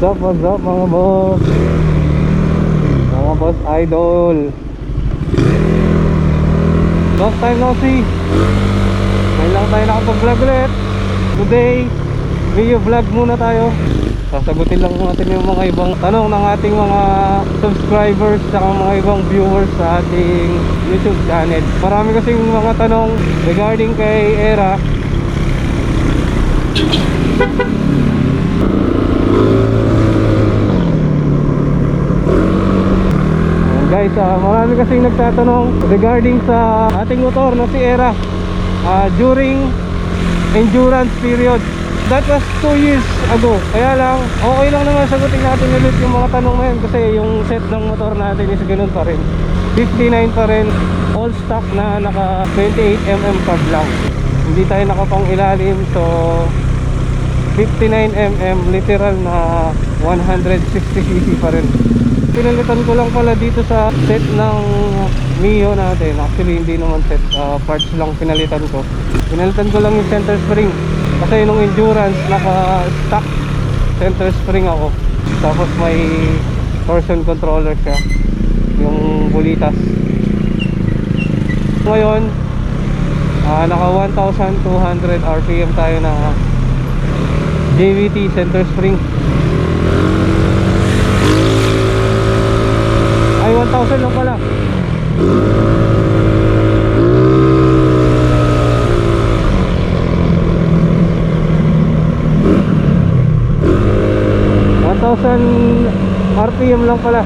What's up, what's up mga boss? Mga boss idol. Long time no see. Ngayon tayo nakapag-vlog ulit. Today, video vlog muna tayo. Sasagutin lang natin yung mga ibang tanong ng ating mga subscribers at mga ibang viewers sa ating YouTube channel. Marami kasing mga tanong regarding kay Era. Guys, ah, marami kasing nagtatanong regarding sa ating motor na si Era ah, during endurance period. That was 2 years ago. Kaya lang, okay lang naman sagutin natin ulit yung mga tanong na yun kasi yung set ng motor natin is ganun pa rin. 59 pa rin, all stock na naka 28mm cab lang. Hindi tayo nakapang ilalim so 59mm literal na 160cc pa rin. Pinalitan ko lang pala dito sa set ng Mio natin. Actually hindi naman set, ah, parts lang pinalitan ko. Pinalitan ko lang yung center spring. Kasi nung endurance naka stock center spring ako. Tapos may torsion controller siya. Yung bulitas. Ngayon, ah, naka 1,200 RPM tayo na JVT center spring. Ay, 1,000 lang pala. Thousand RPM lang pala.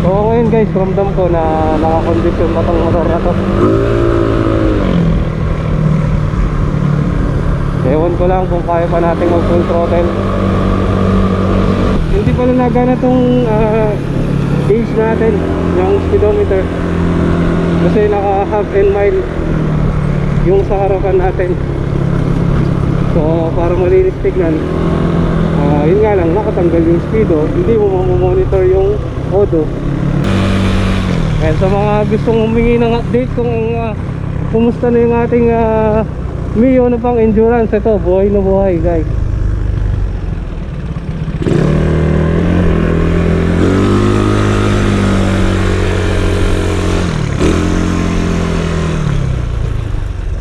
So ngayon guys, ramdam ko na nakakondisyon na tong motor na to. Ewan ko lang kung kaya pa natin mag full throttle. Hindi pala nagana tong ah, gauge natin, yung speedometer. Kasi naka half and mile yung sa harapan natin. So para malinis tignan, ah, yun nga lang, nakatanggal yung speedo, hindi mo mamonitor yung odo. And sa mga gustong humingi ng update kung ah, kumusta na yung ating ah, Mio na pang endurance ito, buhay na buhay guys.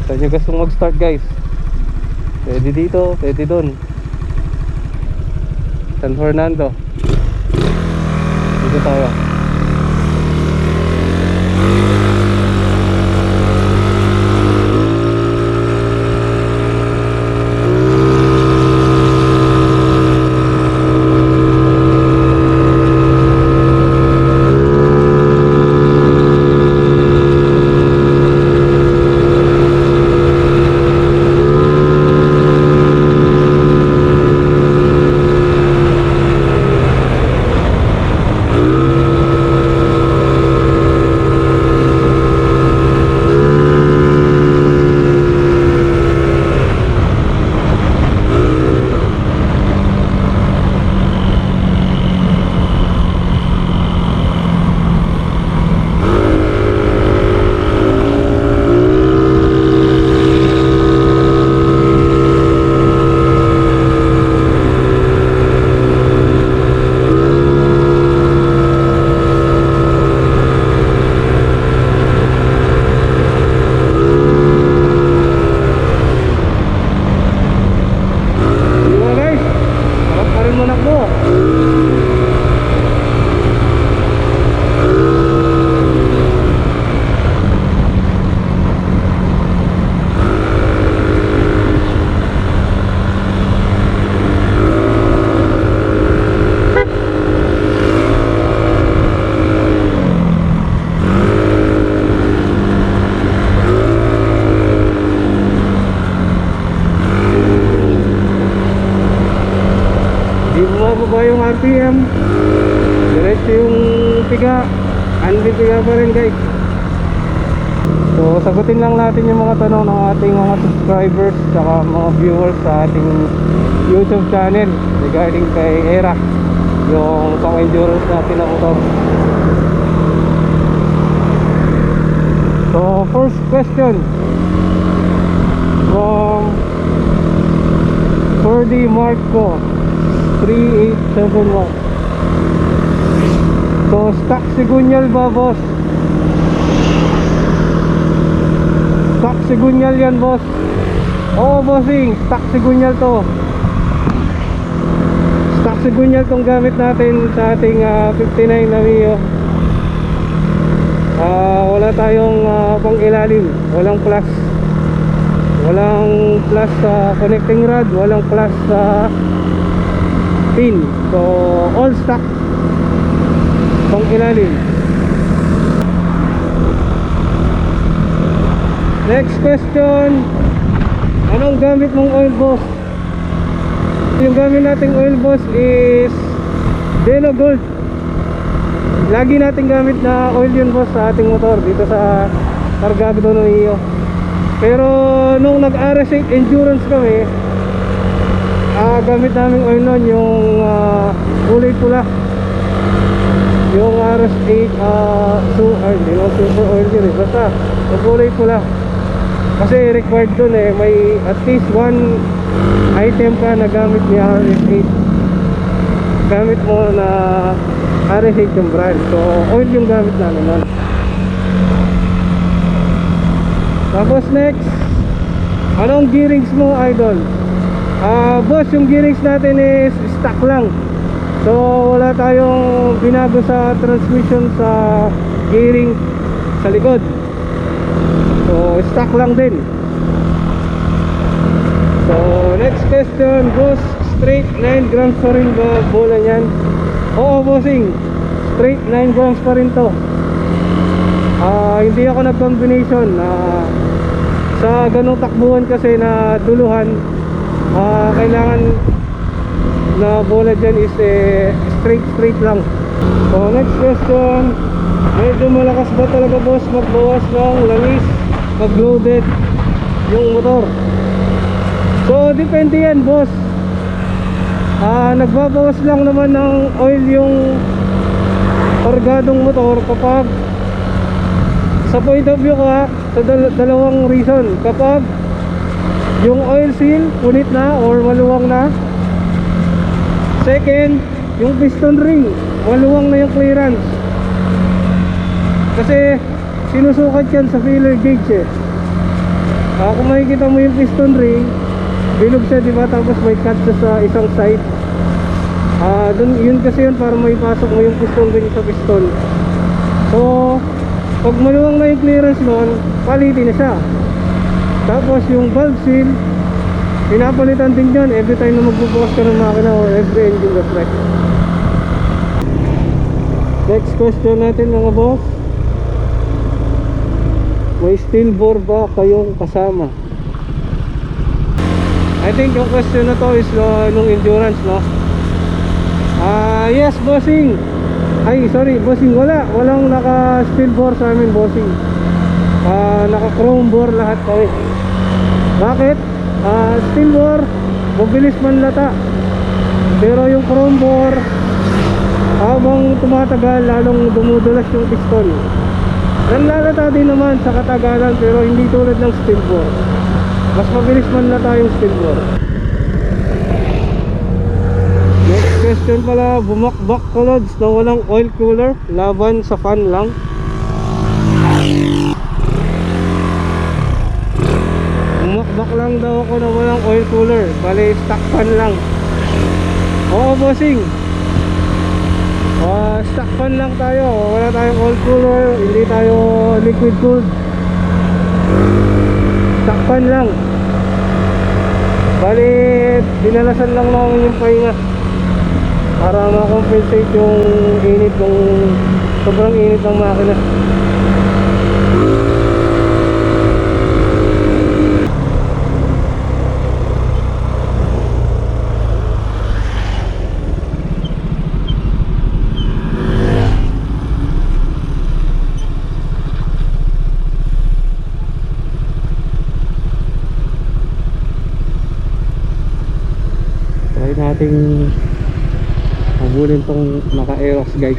Sa inyo gustong mag-start guys. Pwede dito, pwede doon. San Fernando. Dito tayo. Rin guys. So sagutin lang natin yung mga tanong ng ating mga subscribers saka mga viewers sa ating YouTube channel regarding kay Era yung pang endurance natin na motor. So first question from 4D Marco 3871 So stock sigunyal ba boss? Stock sigunyal yan boss. Oo bossing, stock sigunyal to. Stock sigunyal tong gamit natin sa ating ah, 59 na Mio Ah, wala tayong ah, pang ilalim, walang plus. Walang plus sa connecting rod, walang plus sa pin. So, all stock pang ilalim. Next question. Anong gamit mong oil boss? Yung gamit nating oil boss is Deno Gold Lagi natin gamit na oil yun boss sa ating motor dito sa Cargado no iyo. Pero nung nag-RS8 endurance kami, ah gamit namin oil nun yung ah, kulay pula. Yung RS8 ah so, ay, hindi naman super oil yun eh. Basta, yung kulay pula. Kasi required dun eh, may at least one item ka na gamit ni RS8 gamit mo na RS8 yung brand. So oil yung gamit namin nun. Tapos next anong gearings mo idol? Ah boss yung gearings natin is stock lang so wala tayong binago sa transmission sa gearing sa likod. So stock lang din. So next question boss straight 9 grams pa rin ba bola niyan? Oo bossing straight 9 grams pa rin to. Ah hindi ako nag combination ah sa ganong takbuhan kasi na duluhan ah kailangan na bola dyan is eh, straight straight lang. So next question. Medyo malakas ba talaga boss magbawas ng langis pag loaded yung motor? So depende yan boss. Ah nagbabawas lang naman ng oil yung kargadong motor kapag sa point of view ko ha sa dal- dalawang reason. Kapag yung oil seal punit na or maluwang na second yung piston ring. Maluwang na yung clearance. Kasi sinusukat yan sa feeler gauge eh. Ah, kung makikita mo yung piston ring bilog siya di ba? Tapos may cut sa isang side. Ah dun, yun kasi yun para may pasok mo yung piston ring sa piston. So pag maluwang na yung clearance nun palitin na siya. Tapos yung valve seal pinapalitan din yan every time na magbubukas ka ng makina or every engine reflect next question natin mga boss may steel bore ba kayong kasama I think yung question na to is uh, nung endurance no Ah, yes, bossing. Ay, sorry, bossing wala. Walang naka steel bore sa amin, bossing. Ah, naka chrome bore lahat kami. Bakit? Ah, steel bore mabilis man lata. Pero yung chrome bore habang tumatagal lalong dumudulas yung piston. Nanlalata din naman sa katagalan pero hindi tulad ng steel bore. Mas mabilis man lata yung steel bore. Next question pala, bumakbak kolods na walang oil cooler, laban sa fan lang. Bumakbak lang daw ako na walang oil cooler, bali stock fan lang. Oo bossing. Ah, stock fan lang tayo, wala tayong oil cooler, hindi tayo liquid cooled. Stock fan lang. Bali, dinalasan lang namin yung pahinga para ma-compensate yung init ng sobrang init ng makina nating habulin tong naka-eros guys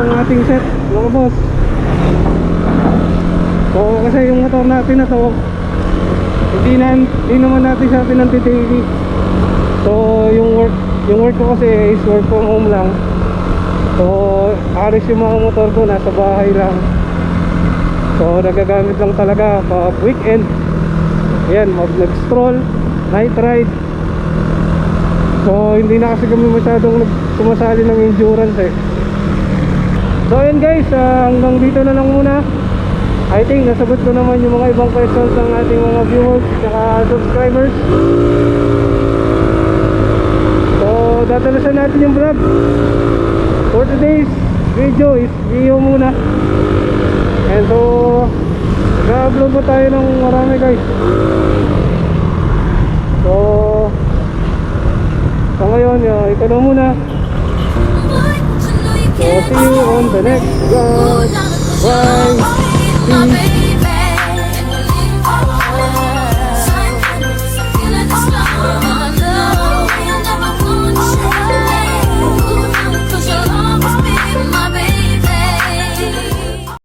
ang ating set, mga boss. So, kasi yung motor natin na to, hindi, na, hindi naman natin siya pinantitili. So, yung work, yung work ko kasi is work from home lang. So, alis yung mga motor ko, nasa bahay lang. So, nagagamit lang talaga pa weekend. Ayan, mag nag-stroll, night ride. So, hindi na kasi kami masyadong nag- sumasali ng endurance eh. So, ayan guys, ah, hanggang dito na lang muna. I think nasagot ko naman yung mga ibang questions ng ating mga viewers at subscribers. So, dadalasan natin yung vlog. For today's video is video muna. And so, ga-upload pa tayo ng marami guys. So, sa ngayon, uh, ito na muna. So, see you on the next vlog. Bye! Peace!